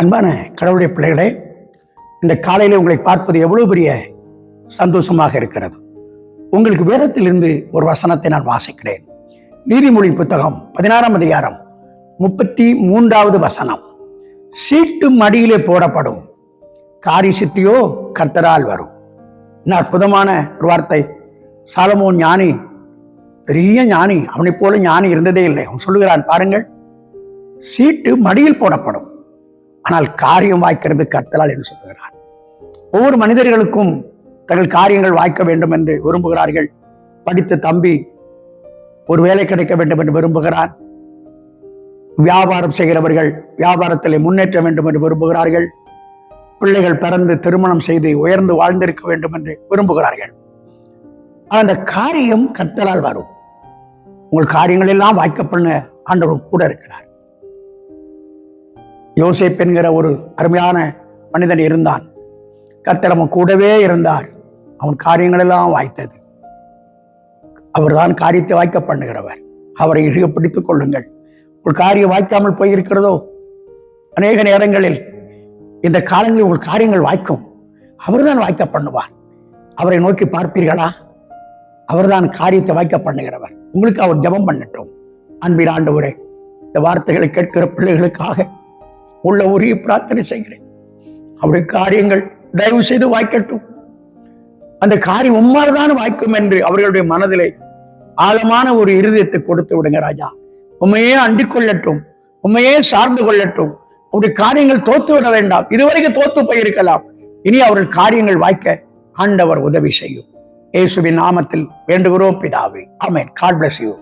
அன்பான கடவுளுடைய பிள்ளைகளே இந்த காலையில் உங்களை பார்ப்பது எவ்வளோ பெரிய சந்தோஷமாக இருக்கிறது. உங்களுக்கு வேதத்திலிருந்து ஒரு வசனத்தை நான் வாசிக்கிறேன். நீதிமொழி புத்தகம் பதினாறாம் அதிகாரம் முப்பத்தி மூன்றாவது வசனம். சீட்டு மடியிலே போடப்படும். காரி சித்தியோ கர்த்தரால் வரும். என்ன அற்புதமான ஒரு வார்த்தை. சாலமோன் ஞானி பெரிய ஞானி அவனைப் போல ஞானி இருந்ததே இல்லை. அவன் சொல்லுகிறான் பாருங்கள் சீட்டு மடியில் போடப்படும். ஆனால் காரியம் வாய்க்கிறது கர்த்தலால் என்று சொல்லுகிறார். ஒவ்வொரு மனிதர்களுக்கும் தங்கள் காரியங்கள் வாய்க்க வேண்டும் என்று விரும்புகிறார்கள். படித்த தம்பி ஒரு வேலை கிடைக்க வேண்டும் என்று விரும்புகிறார். வியாபாரம் செய்கிறவர்கள் வியாபாரத்தில் முன்னேற்ற வேண்டும் என்று விரும்புகிறார்கள். பிள்ளைகள் பிறந்து திருமணம் செய்து உயர்ந்து வாழ்ந்திருக்க வேண்டும் என்று விரும்புகிறார்கள். அந்த காரியம் கர்த்தலால் வரும். உங்கள் காரியங்கள் எல்லாம் வாய்க்க பண்ண ஆண்டவர் கூட இருக்கிறார். யோசேப் என்கிற ஒரு அருமையான மனிதன் இருந்தான். கர்த்தர் அவன் கூடவே இருந்தார். அவன் காரியங்களெல்லாம் வாய்த்தது. அவர்தான் காரியத்தை வாய்க்க பண்ணுகிறவர். அவரை இறுக பிடித்துக் கொள்ளுங்கள். உங்கள் காரியம் வாய்க்காமல் போயிருக்கிறதோ? அநேக நேரங்களில் இந்த காலங்களில் உங்கள் காரியங்கள் வாய்க்கும். அவர்தான் வாய்க்க பண்ணுவார். அவரை நோக்கி பார்ப்பீர்களா? அவர்தான் காரியத்தை வாய்க்க பண்ணுகிறவர். உங்களுக்கு அவர் ஜெபம் பண்ணட்டும். அன்பின் ஆண்டவரே இந்த வார்த்தைகளை கேட்கிற பிள்ளைகளுக்காக உள்ள உரிய பிரார்த்தனை செய்கிறேன். அவருடைய காரியங்கள் தயவு செய்து வாய்க்கட்டும் அந்த காரியம் உம்மாறுதான் வாய்க்கும் என்று அவர்களுடைய மனதிலே ஆழமான ஒரு இருதயத்தை கொடுத்து விடுங்க ராஜா. உண்மையே அண்டிக் கொள்ளட்டும். உண்மையே சார்ந்து கொள்ளட்டும். அவருடைய காரியங்கள் தோத்து விட வேண்டாம். இதுவரைக்கும் தோத்து போயிருக்கலாம். இனி அவர்கள் காரியங்கள் வாய்க்க ஆண்டவர் உதவி செய்யும். இயேசுவின் நாமத்தில் வேண்டுகிறோம் பிதாவே. ஆமேன். God bless you